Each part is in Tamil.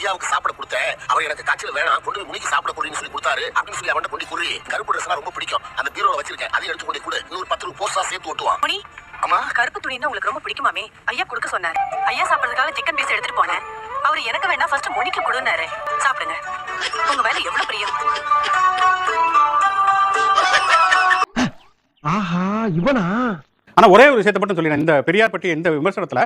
ஐயாவுக்கு சாப்பிட கொடுத்தேன். அவர் எனக்கு காய்ச்சல் வேணாம் கொண்டு முனிக்கு சாப்பிட கொடுன்னு சொல்லி கொடுத்தாரு. அப்படின்னு சொல்லி அவன்கிட்ட கொண்டு குறி கருப்பு ட்ரெஸ் ரொம்ப பிடிக்கும். அந்த பீரோல வச்சிருக்கேன். அதை எடுத்து கொண்டு கொடு. இன்னொரு பத்து ரூபா போஸ்டா சேர்த்து ஓட்டுவான். ஆமா? கருப்பு துணின்னா உங்களுக்கு ரொம்ப பிடிக்குமாமே ஐயா கொடுக்க சொன்னாரு. ஐயா சாப்பிடுறதுக்காக சிக்கன் பீஸ் எடுத்துட்டு போனேன் அவர் எனக்கு வேணா ஃபர்ஸ்ட் மொனிக்கு கொடுனாரு சாப்பிடுங்க. உங்க வேலை எவ்வளவு பிரியம்? ஆஹா இவனா? ஆனா ஒரே ஒரு விஷயத்தை மட்டும் சொல்லிடுறேன். இந்த பெரியார் பற்றி இந்த விமர்சனத்துல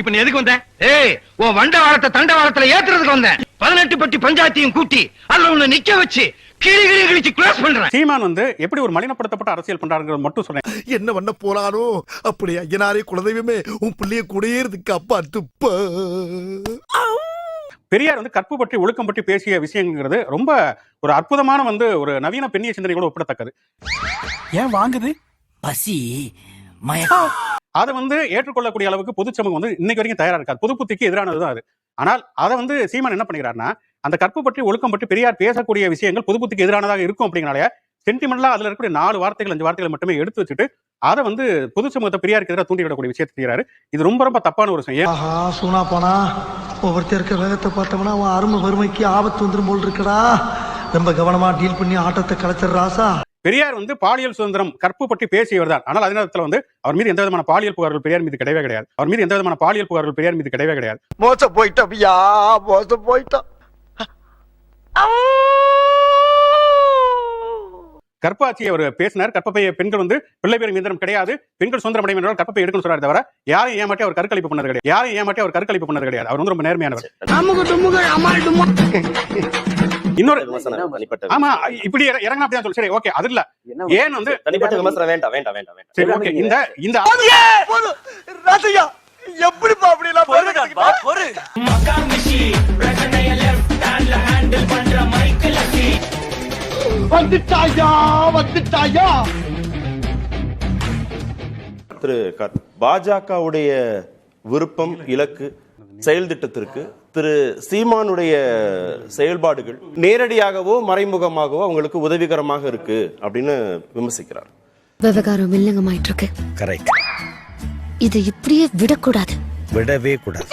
இப்ப நீ எதுக்கு வந்த? ஏய் உன் வண்டவாளத்தை தண்டவாளத்துல ஏத்துறதுக்கு வந்தேன் பதினெட்டு பட்டி பஞ்சாயத்தையும் கூட்டி அதுல உன்னை நிக்க வச்சு சீமான் வந்து எப்படி ஒரு மலினப்படுத்தப்பட்ட அரசியல் பண்றாருங்கிறது மட்டும் சொல்றேன். என்ன பண்ண போறானோ அப்படி ஐயனாரே குலதெய்வமே உன் பிள்ளைய கூடயே இருக்கு அப்பா துப்ப பெரியார் வந்து கற்பு பற்றி ஒழுக்கம் பற்றி பேசிய விஷயங்கிறது ரொம்ப ஒரு அற்புதமான வந்து ஒரு நவீன பெண்ணிய சிந்தனைகளோட ஒப்பிடத்தக்கது. ஏன் வாங்குது? பசி. மயக்கம். அதை வந்து ஏற்றுக்கொள்ளக்கூடிய அளவுக்கு பொது சமூகம் வந்து இன்னைக்கு வரைக்கும் தயாரா இருக்காது. பொது புத்திக்கு எதிரானதுதான் அது. ஆனால் அதை வந்து சீமான் என்ன பண்ணிக்கிறாருன்னா அந்த கற்பு பற்றி ஒழுக்கம் பற்றி பெரியார் பேசக்கூடிய விஷயங்கள் பொது புத்திக்கு எதிரானதாக இருக்கும் அப்படிங்கறனால சென்டிமெண்டலா அதுல இருக்கக்கூடிய நாலு வார்த்தைகள் அஞ்சு வார்த்தைகள் மட்டுமே எடுத்து வச்சுட்டு அதை வந்து பொது சமூகத்தை பெரியாருக்கு எதிராக தூண்டி விடக்கூடிய விஷயத்தை செய்யறாரு இது ரொம்ப ரொம்ப தப்பான ஒரு விஷயம். சூனா போனா ஒவ்வொருத்தர் இருக்க வேகத்தை பார்த்தோம்னா அவன் அருமை வறுமைக்கு ஆபத்து வந்துரும் போல் இருக்கடா. ரொம்ப கவனமா டீல் பண்ணி ஆட்டத்தை கலைச்சிடுற ராசா. பெரியார் வந்து பாலியல் சுதந்திரம் கற்பு பற்றி பேசியவர் தான். ஆனால் அதே நேரத்தில் வந்து அவர் மீது எந்த விதமான பாலியல் புகார்கள் பெரியார் மீது கிடையவே கிடையாது. அவர் மீது எந்த விதமான பாலியல் புகார்கள் பெரியார் மீது கிடையவே கிடையாது. மோச போயிட்டோம். ஐயா மோச போயிட்டோம். கற்பாட்சி அவர் பேசினார். கற்பப்பைய பெண்கள் வந்து பிள்ளை பேர் மீதம் கிடையாது. பெண்கள் சுதந்திரம் அடையும் என்றால் கற்பப்பை எடுக்கணும் சொல்றாரு தவிர யாரையும் ஏமாட்டி அவர் கற்களிப்பு பண்ணது கிடையாது. யாரையும் ஏமாட்டி அவர் கற்களிப்பு பண்ணது கிடையாது. அவர் வந்து ரொம்ப நேர்மையானவர். இன்னொரு ஆமா இப்படி இற- இறங்கினா அப்படிதான் சொல்லு. சரி ஓகே அது இல்ல ஏன் வந்து தனிப்பட்ட விமர்சனம் வேண்டாம் வேண்டாம் வேண்டாம் வேண்டாம். சரி ஓகே இந்த இந்த ராசையா எப்படிப்பா அப்படி எல்லாம் பேசுறதுக்கு? வந்துட்டாயா வந்துட்டாயா? திரு க- பாஜகவுடைய விருப்பம் இலக்கு செயல் திட்டத்திற்கு திரு சீமானுடைய செயல்பாடுகள் நேரடியாகவோ மறைமுகமாகவோ அவங்களுக்கு உதவிகரமாக இருக்கு அப்படின்னு விமர்சிக்கிறார். விவகாரம் வில்லங்கமாயிட்டு இருக்கு கரெக்ட் இதை இப்படியே விடக்கூடாது. விடவே கூடாது.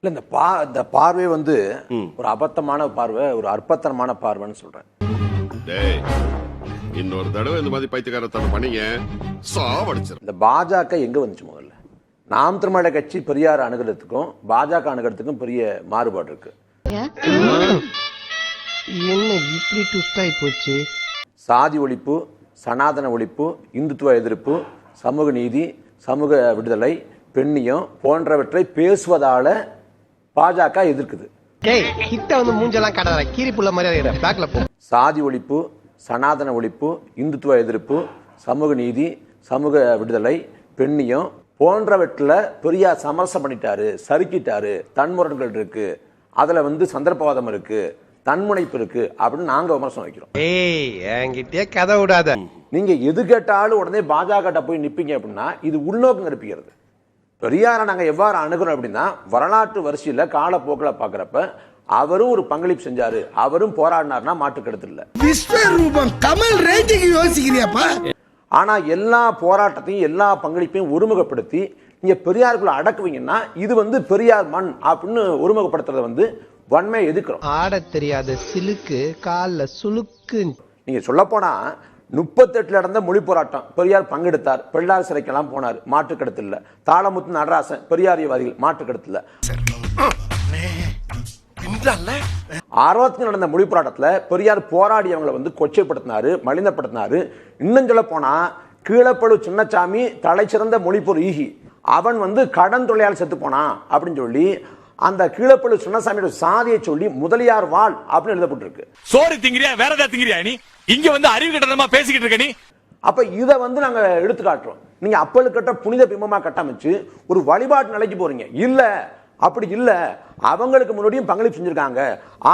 இல்ல இந்த பா இந்த பார்வை வந்து. ஒரு அபத்தமான பார்வை ஒரு அற்பத்தனமான பார்வைன்னு சொல்றேன். டேய் இன்னொரு தடவை இந்த மாதிரி பைத்தியக்காரத்தனம் பண்ணீங்க சாவடிச்சிரு இந்த பாஜக எங்க வந்துச்சு முதல்ல? நாம் தமிழக கட்சி பெரியார் அணுகிறதுக்கும் பாஜக அணுகிறதுக்கும் பெரிய மாறுபாடு இருக்கு. என்ன இப்படி ட்விஸ்ட் போச்சு? சாதி ஒழிப்பு சனாதன ஒழிப்பு இந்துத்துவ எதிர்ப்பு சமூக நீதி சமூக விடுதலை பெண்ணியம் போன்றவற்றை பேசுவதால பாஜக எதிர்க்குது. சாதி ஒழிப்பு சனாதன ஒழிப்பு இந்துத்துவ எதிர்ப்பு சமூக நீதி சமூக விடுதலை பெண்ணியம் போன்றவற்றில் பெரியார் சமரசம் பண்ணிட்டாரு சறுக்கிட்டாரு தன்முரண்கள் இருக்கு அதுல வந்து சந்தர்ப்பவாதம் இருக்கு தன்முனைப்பு இருக்கு அப்படின்னு நாங்க விமர்சனம் வைக்கிறோம். ஏய் என்கிட்டயே கதை விடாத. நீங்க எது கேட்டாலும் உடனே பாஜக போய் நிப்பீங்க அப்படின்னா இது உள்நோக்கம் நிரப்பிக்கிறது. பெரியாரை நாங்க எவ்வாறு அணுகிறோம் அப்படின்னா வரலாற்று வரிசையில காலப்போக்கில் பார்க்கறப்ப அவரும் ஒரு பங்களிப்பு செஞ்சாரு அவரும் போராடினார்னா மாற்று கருத்து இல்ல. விஸ்வரூபம் கமல் ரேஞ்சுக்கு யோசிக்கிறியாப்பா? ஆனா எல்லா போராட்டத்தையும் எல்லா பங்களிப்பையும் ஒருமுகப்படுத்தி நீங்க பெரியாருக்குள்ள அடக்குவீங்கன்னா இது வந்து பெரியார் மண் அப்படின்னு ஒருமுகப்படுத்துறத வந்து வன்மையை எதிர்க்கிறோம். ஆடத் தெரியாத சிலுக்கு கால்ல சுளுக்கு. நீங்க சொல்லப்போனா முப்பத்தெட்டுல நடந்த மொழி போராட்டம் பெரியார் பங்கெடுத்தார் பெரியார் சிறைக்கெல்லாம் போனார் மாற்று கருத்து இல்ல தாளமுத்து நடராசன் பெரியாரியவாதிகள் மாற்று இல்ல ஆர்வத்தில் நடந்த மொழி போராட்டத்துல பெரியார் போராடியவங்களை வந்து கொச்சைப்படுத்தினாரு மலிந்தப்படுத்தினாரு இன்னும் சொல்ல போனா கீழப்பழு சின்னசாமி தலைச்சிறந்த மொழிப்பொரு ஈகி. அவன் வந்து கடன் தொழிலால் செத்து போனான் அப்படின்னு சொல்லி அந்த கீழப்பழு சின்னசாமியோட சாதியை சொல்லி முதலியார் வாழ் அப்படின்னு எழுதப்பட்டிருக்கு. சோறு திங்கிறியா? வேற ஏதாவது திங்கிறியா நீ? இங்க வந்து அறிவு கட்டணமா பேசிக்கிட்டு இருக்க நீ? அப்ப இதை வந்து நாங்க எடுத்து காட்டுறோம் நீங்க அப்பல் கட்ட புனித பிம்பமா கட்டமைச்சு ஒரு வழிபாட்டு நிலைக்கு போறீங்க. இல்ல அப்படி இல்ல அவங்களுக்கு முன்னாடியும் பங்களிப்பு செஞ்சிருக்காங்க.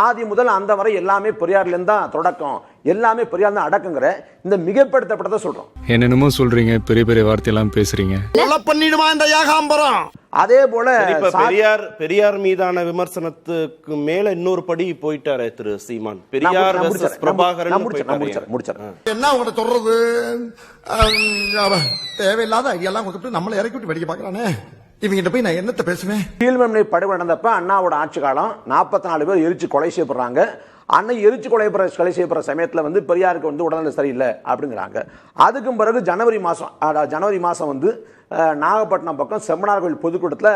ஆதி முதல் அந்த வரை எல்லாமே பெரியார்ல இருந்து தான் தொடக்கம். எல்லாமே பெரியார் தான் அடக்குங்கிற இந்த மிகப்படுத்தப்பட்டதை சொல்றோம். என்னென்னமோ சொல்றீங்க பெரிய பெரிய வார்த்தையெல்லாம் பேசுறீங்க. கொலை பண்ணிடுமா இந்த ஏகாம்பரம். அதே போல பெரியார் பெரியார் மீதான விமர்சனத்துக்கு மேல இன்னொரு படி போயிட்டாரே திரு சீமான். பெரியார். பிரபாகரன். என்ன உங்கள்ட்ட சொல்றது? தேவையில்லாத ஐடியாலாம் கொடுத்துட்டு நம்மளை இறக்கி விட்டு வெடிக்க பார்க்கறானே. இவங்கிட்ட போய் நான் என்னத்த பேசுவேன்? கீழ்மன்மை படுகொலை நடந்தப்ப அண்ணாவோட ஆட்சி காலம் நாற்பத்தி நாலு பேர் எரிச்சு கொலை செய்யப்படுறாங்க. அன்னை எரிச்சு கொலை பெற கொலை செய்யப்படுற சமயத்தில் வந்து பெரியாருக்கு வந்து உடல்நிலை சரியில்லை அப்படிங்கிறாங்க. அதுக்கும் பிறகு ஜனவரி மாதம் ஜனவரி மாதம் வந்து நாகப்பட்டினம் பக்கம் செம்மனார் கோயில் பொதுக்கூட்டத்தில்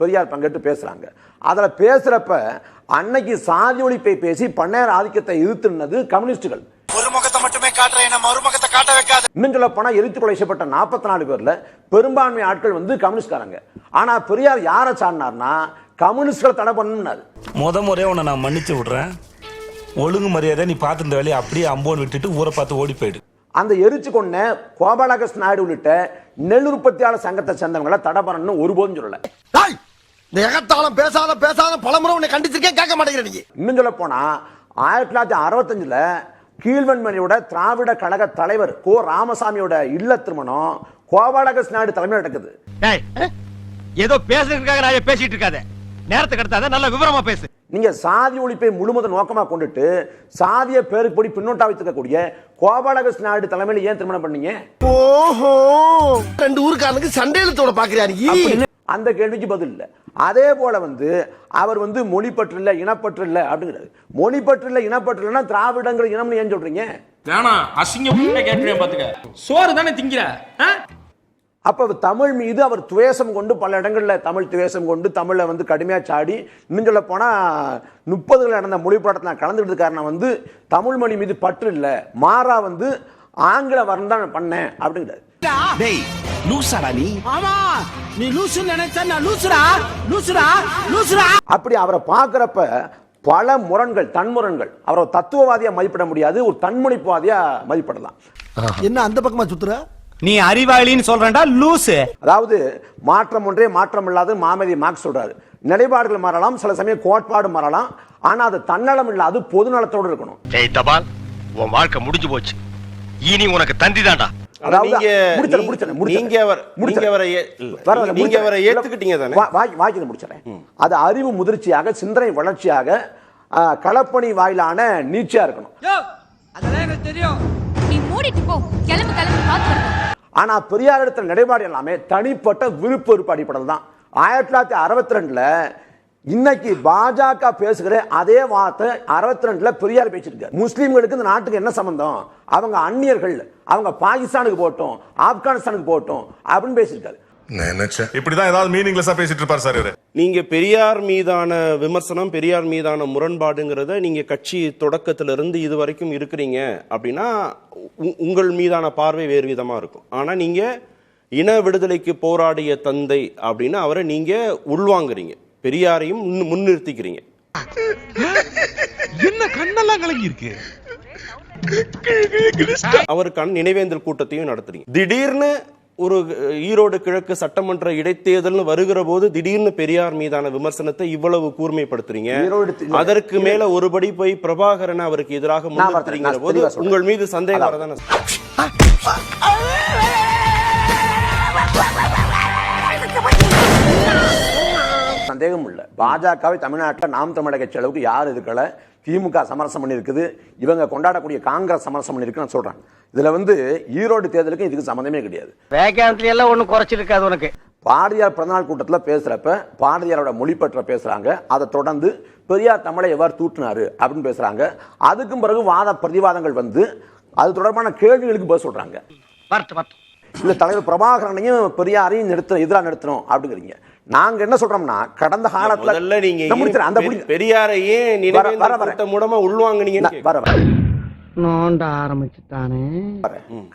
பெரியார் பங்கேற்று பேசுகிறாங்க அதில் பேசுகிறப்ப அன்னைக்கு சாதி ஒழிப்பை பேசி பண்ணையார் ஆதிக்கத்தை எதிர்த்துனது கம்யூனிஸ்டுகள். இன்னும் சொல்ல போனா எரித்து கொலை செய்யப்பட்ட நாற்பத்தி நாலு பேர்ல பெரும்பான்மை ஆட்கள் வந்து கம்யூனிஸ்ட்காரங்க. ஆனா பெரியார் யாரை சாடினார்னா கம்யூனிஸ்ட்களை தடை பண்ணாரு முத முறையா உன்னை நான் மன்னிச்சு விடுறேன். ஒழுங்கு மரியாதை நீ பார்த்திருந்த வேலையை அப்படியே அம்போன்னு விட்டுட்டு ஊரை பார்த்து ஓடி போயிடு. அந்த எரிச்சு கொண்ட கோபாலகிருஷ்ண நாயுடு உள்ளிட்ட நெல் உற்பத்தியாளர் சங்கத்தை சேர்ந்தவங்களை தடை பண்ணணும்னு ஒருபோதும் சொல்லல. டேய், இந்த எகத்தாலும் பேசாத பேசாத பலமுறை உன்னை கண்டிச்சிருக்கேன் கேட்க மாட்டேங்கிற நீ. இன்னும் சொல்ல போனா ஆயிரத்தி தொள்ளாயிரத்தி அறுபத்தஞ்சுல கீழ்வன்மணியோட திராவிட கழக தலைவர் கோ ராமசாமியோட இல்ல திருமணம் கோபாலகிருஷ்ண நாயுடு தலைமையில் நடக்குது. ஏதோ பேசுறதுக்காக நான் பேசிட்டு இருக்காத. நேரத்தை கடத்தாத நல்ல விவரமா பேசு. நீங்க சாதி ஒழிப்பை முழுமுத நோக்கமா கொண்டுட்டு சாதிய பேருக்கு படி பின்னோட்டா வைத்திருக்கக்கூடிய கோபாலகிருஷ்ண நாயுடு தலைமையில் ஏன் திருமணம் பண்ணீங்க? ஓஹோ ரெண்டு ஊருக்காரனுக்கு சண்டை இழுத்தோட பாக்குறியா நீ அப்படின்னு அந்த கேள்விக்கு பதில் இல்ல. அதே போல வந்து அவர் வந்து மொழிப்பற்று இல்ல இனப்பற்று இல்ல அப்படிங்கிறாரு. மொழிப்பற்று இல்ல இனப்பற்று இல்லைன்னா திராவிடங்கள் இனம்னு ஏன் சொல்றீங்க? வேணாம் அசிங்கமா கேட்டுருவேன் பாத்துக்க. சோறு தானே திங்கிற அப்ப தமிழ் மீது அவர் துவேஷம் கொண்டு பல இடங்கள்ல தமிழ் துவேஷம் கொண்டு தமிழை வந்து கடுமையா சாடி இன்னும் சொல்ல போனா முப்பதுகள் நடந்த மொழி போராட்டத்தில் நான் கலந்துக்கிட்டு காரணம் வந்து தமிழ் மொழி மீது பற்று இல்ல. மாறா வந்து ஆங்கில தான் பண்ணேன் அப்படிங்கிறாரு. டேய் லூசாடா நீ. ஆமா நீ லூசு நினைச்சா நான் லூசுடா? லூசுடா? லூசுடா? அப்படி அவரை பார்க்கறப்ப பல முரண்கள் தன்முரண்கள். அவரை தத்துவவாதியா மதிப்பிட முடியாது ஒரு தன்முனைப்புவாதியா மதிப்பிடலாம். என்ன அந்த பக்கமா சுத்துற? நீ அறிவாளின்னு சொல்றேன்டா லூசு. அதாவது மாற்றம் ஒன்றே மாற்றம் இல்லாத மாமதி மார்க்ஸ் சொல்றாரு. நிலைப்பாடுகள் மாறலாம் சில சமயம் கோட்பாடு மாறலாம். ஆனா அது தன்னலம் இல்லாது பொதுநலத்தோடு இருக்கணும். டேய் தபால் உன் வாழ்க்கை முடிஞ்சு போச்சு. இனி உனக்கு தந்தி தான்டா. அது அறிவு முதிர்ச்சியாக சிந்தனை வளர்ச்சியாக களப்பணி வாயிலான நீட்சியா இருக்கணும். நீ மூடிட்டு போ. கிளம்பு கிளம்பு பாத்து ஆனா பெரியார் இடத்துல நிலைப்பாடு எல்லாமே தனிப்பட்ட விருப்ப வெறுப்பு அடிப்படையில் தான் ஆயிரத்தி தொள்ளாயிரத்தி அறுபத்தி ரெண்டுல இன்னைக்கு பாஜக பேசுகிற அதே வார்த்தை அறுபத்தி ரெண்டுல பெரியார் பேசியிருக்காரு. முஸ்லீம்களுக்கு இந்த நாட்டுக்கு என்ன சம்பந்தம்? அவங்க அந்நியர்கள் அவங்க பாகிஸ்தானுக்கு போட்டோம் ஆப்கானிஸ்தானுக்கு போட்டோம் அப்படின்னு பேசியிருக்காரு. நினைச்சேன்? இப்படிதான் ஏதாவது மீனிங்லெஸ்ஸா பேசிட்டு இருப்பாரு சார் இவரு. நீங்க பெரியார் மீதான விமர்சனம் பெரியார் மீதான முரண்பாடுங்கிறத நீங்க கட்சி தொடக்கத்திலிருந்து இது வரைக்கும் இருக்கிறீங்க அப்படின்னா உங்கள் மீதான பார்வை வேறு விதமா இருக்கும். ஆனா நீங்க இன விடுதலைக்கு போராடிய தந்தை அப்படின்னு அவரை நீங்க உள்வாங்குறீங்க. பெரியாரையும் முன்- முன்னிறுத்திக்கிறீங்க என்ன கண்ணெல்லாம் கலங்கி இருக்கு அவருக்கான நினைவேந்தல் கூட்டத்தையும் நடத்துறீங்க திடீர்னு ஒரு ஈரோடு கிழக்கு சட்டமன்ற இடைத்தேர்தல்னு வருகிற போது திடீர்னு பெரியார் மீதான விமர்சனத்தை இவ்வளவு கூர்மைப்படுத்துறீங்க அதற்கு மேல ஒருபடி போய் பிரபாகரன் அவருக்கு எதிராக நான் போது. உங்கள் மீது சந்தேகம். வரதானே சந்தேகம் இல்ல. பாஜகவை தமிழ்நாட்டில் நாம் தமிழக கட்சி அளவுக்கு யார் இருக்கல? திமுக சமரசம் பண்ணியிருக்குது. இவங்க கொண்டாடக்கூடிய காங்கிரஸ் சமரசம் பண்ணிருக்கு நான் சொல்றேன். இதுல வந்து ஈரோடு தேர்தலுக்கு இதுக்கு சம்மந்தமே கிடையாது. வேகன்ட்ரி எல்லாம் ஒண்ணும் குறைச்சிருக்காது உனக்கு. பாரதியார் பிறந்தநாள் கூட்டத்தில் பேசுறப்ப பாரதியாரோட மொழிப்பற்ற பேசுறாங்க. அதை தொடர்ந்து பெரியார் தமிழை எவ்வாறு தூட்டினாரு அப்படின்னு பேசுறாங்க. அதுக்கும் பிறகு வாத பிரதிவாதங்கள் வந்து அது தொடர்பான கேள்விகளுக்கு பதில் சொல்றாங்க. இந்த தலைவர் பிரபாகரனையும் பெரியாரையும் நிறுத்த எதிராக நிறுத்தணும் அப்படிங்கிறீங்க. நாங்க என்ன சொல்றோம்னா கடந்த காலத்துல நீங்க அந்த பெரியாரையே வர, வர, மூலமா உள்வாங்குனீங்கன்னு நான் வர வர. நோண்ட ஆரம்பிச்சுட்டானே.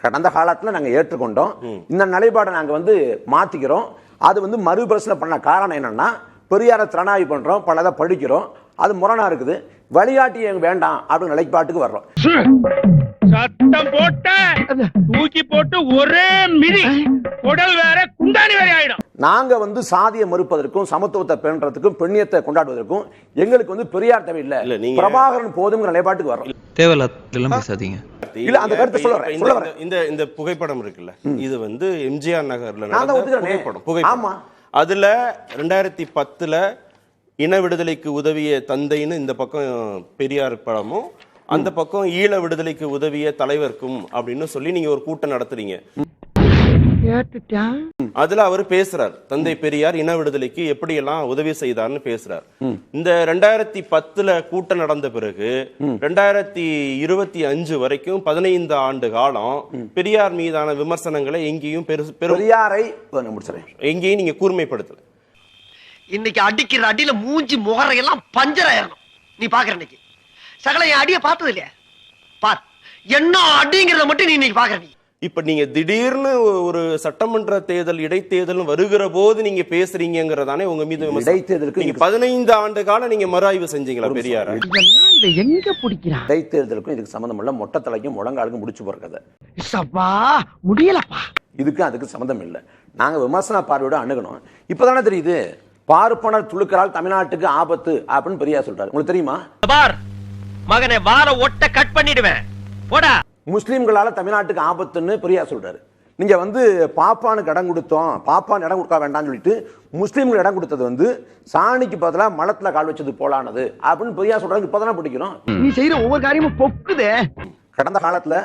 கடந்த காலத்துல நாங்க ஏற்றுக்கொண்டோம். இந்த நிலைப்பாடை நாங்க வந்து மாத்திக்கிறோம். அது வந்து மறுபரிசீலனை பண்ண காரணம் என்னன்னா பெரியார திறனாய்வு பண்றோம் பலதை படிக்கிறோம். அது முரணா இருக்குது. வழிகாட்டி எங்க வேண்டாம் அப்படின்னு நிலைப்பாட்டுக்கு வர்றோம். சத்தம் போட்ட தூக்கி போட்டு ஒரே மிதி. உடல் வேற குண்டானி வேற ஆயிடும். நாங்க வந்து சாதியை மறுப்பதற்கும் சமத்துவத்தை பேணுறதுக்கும் பெண்ணியத்தை கொண்டாடுவதற்கும் எங்களுக்கு வந்து பெரியார் தேவையில்லை. இல்ல, நீங்க- பிரபாகரன் போதுங்கிற நிலைப்பாட்டுக்கு வர்றோம். தேவையில்லாம் பேசாதீங்க. இல்ல, அந்த கருத்தை சொல்ல இந்த- சொல்ல. இந்த இந்த புகைப்படம் இருக்குல்ல இது வந்து எம்ஜிஆர் நகர்ல. புகைப்படம் புகைப்படம். ஆமா. அதுல ரெண்டாயிரத்தி பத்துல இன விடுதலைக்கு உதவிய தந்தைன்னு இந்த பக்கம் பெரியார் படமும் அந்த பக்கம் ஈழ விடுதலைக்கு உதவிய தலைவர்க்கும் அப்படின்னு சொல்லி நீங்க ஒரு கூட்டம் நடத்துறீங்க. கேட்டுட்டேன். அதுல அவர் பேசுறார். தந்தை பெரியார் இன விடுதலைக்கு எப்படியெல்லாம் உதவி செய்தார்னு பேசுறார். இந்த ரெண்டாயிரத்தி பத்துல கூட்டம் நடந்த பிறகு ரெண்டாயிரத்தி இருபத்தி அஞ்சு வரைக்கும் பதினைந்து ஆண்டு காலம் பெரியார் மீதான விமர்சனங்களை எங்கேயும் பெரியாரை எங்கேயும் நீங்க கூர்மைப்படுத்தல. இன்னைக்கு அடிக்கிற அடியில மூஞ்சி முகரையெல்லாம் பஞ்சர் ஆயிரணும். நீ பாக்குற இன்னைக்கு. சகல என் அடிய பார்த்தது இல்லையா பார் என்ன அடிங்கிறத மட்டும் நீ இன்னைக்கு பாக்குற நீ இப்ப நீங்க திடீர்னு ஒரு சட்டமன்ற தேர்தல் இடைத்தேர்தல் வருகிற போது நீங்க பேசுறீங்கிறதானே உங்க மீது. இடைத்தேர்தலுக்கு நீங்க பதினைந்து ஆண்டு காலம் நீங்க மறுஆய்வு செஞ்சீங்களா பெரியார? இதை எங்க பிடிக்கிறான் இடைத்தேர்தலுக்கும் இதுக்கு சம்மந்தம் இல்ல. மொட்டை தலைக்கும் முழங்காலுக்கும் முடிச்சு போறது சப்பா முடியலப்பா. இதுக்கு அதுக்கு சம்மந்தம் இல்லை. நாங்க விமர்சன பார்வையோட அணுகணும். இப்பதானே தெரியுது பார்ப்பனர் துளுக்கரால் தமிழ்நாட்டுக்கு ஆபத்து அப்படின்னு பெரியார் சொல்றாரு. உங்களுக்கு தெரியுமா? மகனே வார ஒட்ட கட் பண்ணிடுவேன். போடா. முஸ்லீம்களால தமிழ்நாட்டுக்கு ஆபத்துன்னு பெரியார் சொல்றாரு. நீங்க வந்து பாப்பானுக்கு இடம் கொடுத்தோம் பாப்பான் இடம் கொடுக்க வேண்டாம்னு சொல்லிட்டு முஸ்லீம்கள் இடம் கொடுத்தது வந்து சாணிக்கு பதிலா மலத்துல கால் வச்சது போலானது அப்படின்னு பெரியார் சொல்றாரு. இப்பதானே பிடிக்கிறோம். நீ செய்யற ஒவ்வொரு காரியமும் பொக்குதே. கடந்த காலத்துல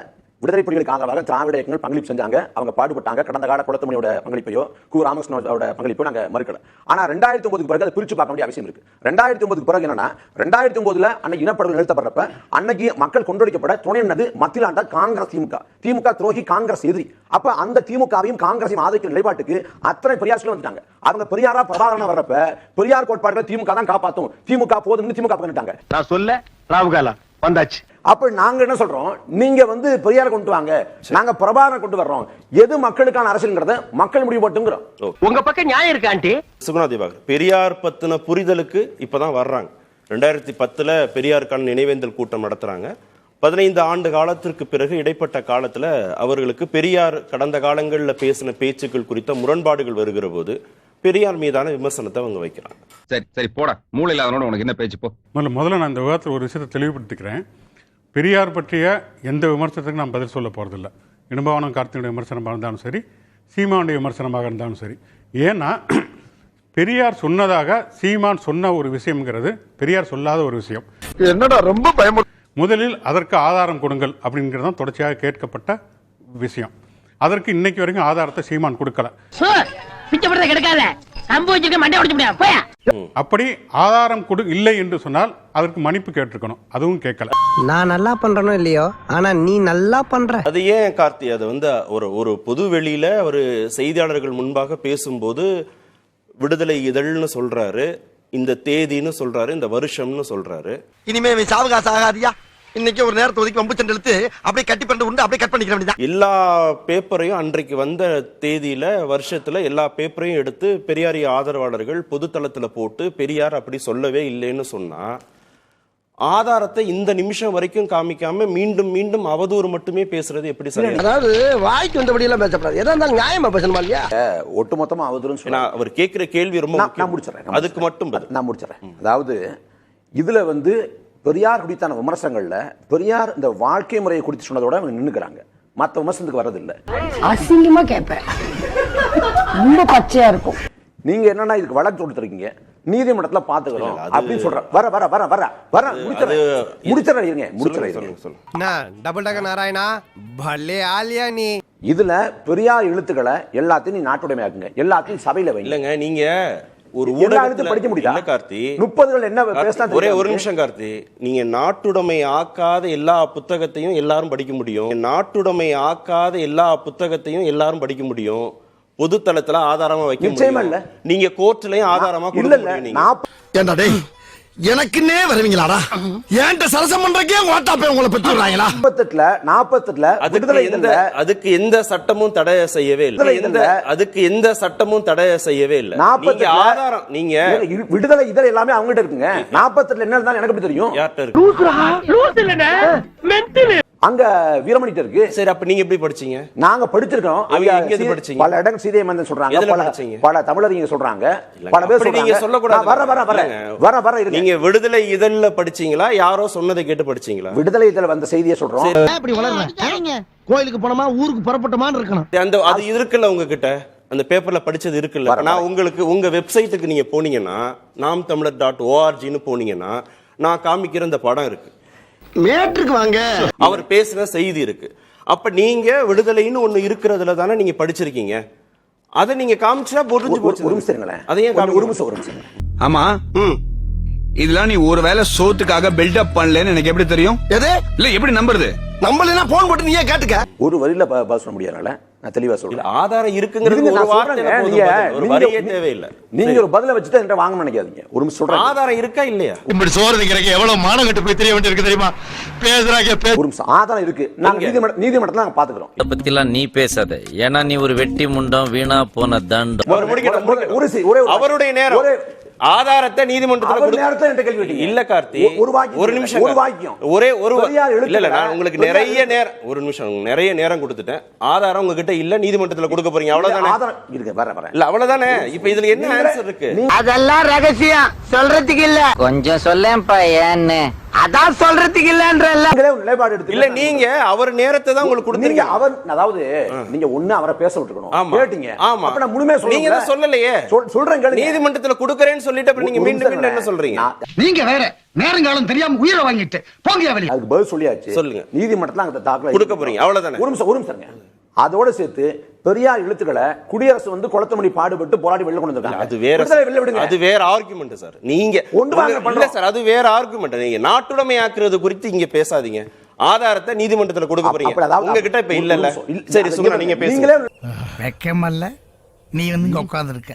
விடுதலை புலிகளுக்கு ஆதரவாக திராவிட இயக்கங்கள் பங்களிப்பு செஞ்சாங்க. அவங்க பாடுபட்டாங்க. கடந்த கால குளத்தமணியோட பங்களிப்பையோ கு. ராமகிருஷ்ணோட பங்களிப்போ நாங்கள் மறுக்கல. ஆனா ரெண்டாயிரத்தி ஒன்பதுக்கு பிறகு அதை பிரிச்சு பார்க்க வேண்டிய அவசியம் இருக்கு. ரெண்டாயிரத்தி ஒன்பதுக்கு பிறகு என்னன்னா ரெண்டாயிரத்தி ஒன்பதுல அன்னைக்கு இனப்படுகொலை நிறுத்தப்படுறப்ப அன்னைக்கு மக்கள் கொண்டொழிக்கப்பட துணை நின்னது மத்தியில் ஆண்ட காங்கிரஸ் திமுக. திமுக துரோகி காங்கிரஸ் எதிரி. அப்ப அந்த திமுகவையும் காங்கிரஸையும் ஆதரிக்கிற நிலைப்பாட்டுக்கு அத்தனை பெரியார் வந்துட்டாங்க. அவங்க பெரியாரா பிரபாகரனா வர்றப்ப பெரியார் கோட்பாடுகளை திமுக தான் காப்பாத்தும். திமுக போதும்னு திமுக பண்ணிட்டாங்க நான் சொல்ல ராவுகாலா. வந்தாச்சு. அப்ப நாங்க என்ன சொல்றோம்? நீங்க வந்து பெரியார கொண்டு வாங்க. நாங்க பிரபாகரனை கொண்டு வர்றோம். எது மக்களுக்கான அரசியல்ங்கிறத மக்கள் முடிவு போட்டுங்கிறோம். உங்க பக்கம் நியாயம் இருக்கா ஆண்டி? சுகுணா திவாகர் பெரியார் பத்தின புரிதலுக்கு இப்பதான் வர்றாங்க. ரெண்டாயிரத்தி பத்துல பெரியாருக்கான நினைவேந்தல் கூட்டம் நடத்துறாங்க. பதினைந்து ஆண்டு காலத்திற்கு பிறகு இடைப்பட்ட காலத்துல அவர்களுக்கு பெரியார் கடந்த காலங்கள்ல பேசின பேச்சுக்கள் குறித்த முரண்பாடுகள் வருகிற போது பெரியார் மீதான விமர்சனத்தை அவங்க வைக்கிறாங்க. சரி சரி போடா. மூளை இல்லாதவனோட உனக்கு என்ன பேச்சு போ. முதல்ல முதல்ல நான் இந்த விவாதத்தில் ஒரு விஷயத்தை தெளிவுபடுத்திக்கிறேன். பெரியார் பற்றிய எந்த விமர்சனத்துக்கும் நான் பதில் சொல்ல போகிறதில்ல இடும்பவனம் கார்த்தினுடைய விமர்சனமாக இருந்தாலும் சரி சீமானுடைய விமர்சனமாக இருந்தாலும் சரி. ஏன்னா பெரியார் சொன்னதாக சீமான் சொன்ன ஒரு விஷயம்ங்கிறது பெரியார் சொல்லாத ஒரு விஷயம். என்னடா ரொம்ப பயமுறு முதலில் அதற்கு ஆதாரம் கொடுங்கள் அப்படிங்கிறது தான் தொடர்ச்சியாக கேட்கப்பட்ட விஷயம். அதற்கு இன்னைக்கு வரைக்கும் ஆதாரத்தை சீமான் கொடுக்கல. பிச்சை கிடைக்காத. சம்பவம் மண்டை உடைச்சு முடியாது போயா. அப்படி ஆதாரம் கொடு இல்லை என்று சொன்னால் அதற்கு மன்னிப்பு கேட்டிருக்கணும். அதுவும் கேட்கல. நான் நல்லா பண்றனோ இல்லையோ? ஆனா நீ நல்லா பண்ற. அது ஏன் கார்த்தி? அது வந்து ஒரு ஒரு பொது வெளியில ஒரு செய்தியாளர்கள் முன்பாக பேசும்போது விடுதலை இதழ்னு சொல்றாரு இந்த தேதின்னு சொல்றாரு இந்த வருஷம்னு சொல்றாரு. இனிமே இவன் சாவகாசம் ஆகாதியா? இன்னைக்கு ஒரு நேரத்தை ஒதுக்கி வம்பு சண்டை இழுத்து அப்படியே கட்டி பண்ணிட்டு உண்டு அப்படியே கட் பண்ணிக்கிற வேண்டியதான் எல்லா பேப்பரையும் அன்றைக்கு வந்த தேதியில வருஷத்துல எல்லா பேப்பரையும் எடுத்து பெரியாரிய ஆதரவாளர்கள் பொதுத்தளத்துல போட்டு பெரியார் அப்படி சொல்லவே இல்லைன்னு சொன்னா ஆதாரத்தை இந்த நிமிஷம் வரைக்கும் காமிக்காம மீண்டும் மீண்டும் அவதூறு மட்டுமே பேசுறது எப்படி சரி? அதாவது வாய்க்கு வந்தபடி எல்லாம் பேசப்படாது. எதா இருந்தாலும் நியாயமா பேசணுமா இல்லையா? ஒட்டுமொத்தமா அவதூறுன்னு சொல்றாங்க. அவர் கேட்கிற கேள்வி ரொம்ப நான். முடிச்சிடறேன் அதுக்கு மட்டும். நான் முடிச்சிடறேன். அதாவது இதுல வந்து பெரியார் குறித்தான விமர்சனங்கள்ல பெரியார் இந்த வாழ்க்கை முறையை குறித்து சொன்னதோட அவங்க நின்னுக்கிறாங்க. மத்த விமர்சனத்துக்கு வர்றதில்லை. அசிங்கமா கேட்பேன் ரொம்ப பச்சையா இருக்கும். நீங்க என்னன்னா இதுக்கு வழக்கு தொடுத்துருக்கீங்க. நீதிமன்றத்துல பாத்துக்கிறோம் அது- அப்படின்னு சொல்ற வர வர வர வர வர முடிச்சிடறேன். அது- முடிச்சிடறேன் இருங்க சொல்லுங்க முடிச்சிடறேன் சொல்லுங்க டபுள் நாராயணா? பல்லே ஆலியா நீ. இதுல பெரியார் எழுத்துக்களை எல்லாத்தையும் நீ நாட்டுடைமையாக்குங்க. எல்லாத்தையும் சபையில வைங்க. இல்லங்க நீங்க ஒரு ஊடகத்துல படிக்க இல்ல கார்த்தி. முப்பதுகள் என்ன பேசினா ஒரே. ஒரு நிமிஷம் கார்த்தி. நீங்க நாட்டுடைமை ஆக்காத எல்லா புத்தகத்தையும் எல்லாரும் படிக்க முடியும். நாட்டுடைமை ஆக்காத எல்லா புத்தகத்தையும் எல்லாரும் படிக்க முடியும். பொதுத்தளத்துல ஆதாரமா வைக்க முடியும். நீங்க கோர்ட்லயும் ஆதாரமா கொடுக்க முடியும் எனக்குன்னே வருவீங்களாடா? ஏன்ட்ட சரசம் பண்றக்கே ஓட்டாப்பே உங்களை பெற்று விடுறாங்களா? நாற்பத்தெட்டுல நாற்பத்தெட்டுல அதுக்கு விடுதலை எந்த அதுக்கு எந்த சட்டமும் தடை செய்யவே இல்லை. விடுதலை எந்த அதுக்கு எந்த சட்டமும் தடை செய்யவே இல்லை. நாற்பத்தெட்டுல ஆதாரம் நீங்க விடுதலை இதழ் எல்லாமே அவங்ககிட்ட இருக்குங்க. நாற்பத்தெட்டுல என்ன இருந்தாலும் எனக்கு தெரியும்? யார்கிட்ட இருக்கு? அங்க வீரமணிட்ட இருக்கு. சரி அப்ப நீங்க எப்படி படிச்சீங்க? நாங்க படிச்சிருக்கோம். ஐயா, எங்க சீ- படிச்சீங்க? பல இடங்கள் சீதை மந்தன் சொல்றாங்க. பல படிச்சீங்க? பல தமிழறிஞங்க சொல்றாங்க. பல பேர் அப்படி நீங்க சொல்றாங்க. சொல்லக்கூடாது. நான் வர வர வர. வர வர இருங்க. நீங்க விடுதலை இதழ்ல படிச்சீங்களா? யாரோ சொன்னதை கேட்டு படிச்சீங்களா? விடுதலை இதழ் வந்த செய்தியை சொல்றோம். இப்படி வளர்ற? கோயிலுக்கு போனோமா ஊருக்கு புறப்பட்டோமான்னு இருக்கணும். அந்த அது இருக்குல்ல உங்ககிட்ட? அந்த பேப்பர்ல படிச்சது இருக்குல்ல? நான். உங்களுக்கு உங்க வெப்சைட்டுக்கு நீங்க போனீங்கன்னா நாம் தமிழர் டாட் ஓஆர்ஜின்னு போனீங்கன்னா நான் காமிக்கிற இந்த படம் இருக்கு. மேட்ருக்கு வாங்க. அவர் பேசுன செய்தி இருக்கு. அப்ப நீங்க விடுதலைன்னு ஒண்ணு இருக்கிறதுல தானே நீங்க படிச்சிருக்கீங்க. அதை நீங்க காமிச்சா புரிஞ்சு ஒரு- போச்சு. ஒரு நிமிஷம் இருங்களேன். அதை ஏன் ஒரு- ஒரு நிமிஷம் ஒரு நிமிஷம் ஆமா. ம். இதெல்லாம் நீ ஒருவேளை சோத்துக்காக பில்டப் பண்ணலன்னு எனக்கு எப்படி தெரியும்? எது? இல்ல எப்படி நம்புறது? நம்மள போன் போட்டு நீயே கேட்டுக்க. ஒரு வரியில ப- பதில் சொல்ல முடியாதுனால நான் தெளிவா சொல்றேன். ஆதாரம் இருக்குங்கிறது ஒரு வரியே தேவையில்லை. நீங்க. ஒரு பதில வச்சுட்டு என்கிட்ட வாங்க நினைக்காதீங்க ஒரு நிமிஷம் சொல்றேன். ஆதாரம் இருக்கா இல்லையா? இப்படி சோறு திங்கிறக்கு எவ்வளவு மானம் கட்டு போய் தெரிய வேண்டியிருக்கு தெரியுமா? பேசுறாங்க பே ஒரு நிமிஷம். ஆதாரம் இருக்கு. நாங்க நீதிமன்ற நீதிமன்றத்துல நாங்க பாத்துக்கிறோம். இத பத்திலாம் நீ பேசாத. ஏன்னா நீ ஒரு வெட்டி முண்டம் வீணா போன தண்டம். ஒரு- ஒரு- முடிக்கட்டும். ஒரு சி- ஒரே ஒரு- அவருடைய நேரம். ஆதாரத்தை நீதிமன்றத்துல நேரத்தை கேள்வி. இல்ல கார்த்தி. ஒரு வாக்கியம் ஒரு நிமிஷம் ஒரு. வாக்கியம். ஒரே ஒரு இல்ல இல்ல நான் உங்களுக்கு நிறைய நேரம் ஒரு நிமிஷம் நிறைய நேரம் கொடுத்துட்டேன். ஆதாரம் உங்ககிட்ட இல்ல நீதிமன்றத்துல கொடுக்க போறீங்க. அவ்வளவுதானே? ஆதாரம் இருக்கு வர வர இல்ல அவ்வளவுதானே? இப்ப இதுல என்ன ஆன்சர் இருக்கு? அதெல்லாம் ரகசியம். சொல்றதுக்கு இல்ல. கொஞ்சம் சொல்லேன்ப்பா ஏன்னு. அதான் சொல்றதுக்கு இல்லன்றல்ல நிலைப்பாடு எடுத்து இல்ல நீங்க அவர் நேரத்தை தான் உங்களுக்கு நீங்க கொடுத்தீங்க அவர் அதாவது நீங்க ஒண்ணு அவரை பேச விட்டுக்கணும் ஆமா. கேட்டீங்க. ஆமா. அப்ப நான் முழுமையா நீங்க தான் சொல்லலையே. சொல்றேன் நீதிமன்றத்துல கொடுக்கறேன்னு சொல்லிட்டு அப்புறம் நீங்க மீண்டும் மீண்டும் என்ன சொல்றீங்க? நீங்க வேற நேரங்காலம் தெரியாம உயிரை வாங்கிட்டு போங்க வெளியே? அதுக்கு பதில் சொல்லியாச்சு. சொல்லுங்க. நீதிமன்றத்துல அங்க தாக்கல கொடுக்க போறீங்க, அவ்வளவுதானே? ஒரு நிமிஷம் ஒரு நிமிஷம். அதோட சேர்த்து பெரியார் எழுத்துக்களை குடியரசு வந்து குளத்தமணி பாடுபட்டு போராடி வெளில கொண்டு வந்திருக்காங்க. அது வேற விடுதலை வெளில விடுங்க. அது வேற ஆர்குமெண்ட் சார் நீங்க வாங்க, பண்றோம். இல்ல சார் அது வேற ஆர்குமெண்ட் நீங்க நாட்டுடைமை ஆக்குறது குறித்து இங்க பேசாதீங்க. ஆதாரத்தை நீதிமன்றத்துல கொடுக்க போறீங்க. உங்ககிட்ட இப்ப இல்ல இல்ல. சரி சுமனா நீங்க பேசுங்க. வெக்கமல்ல. நீ வந்து உட்கார்ந்து இருக்க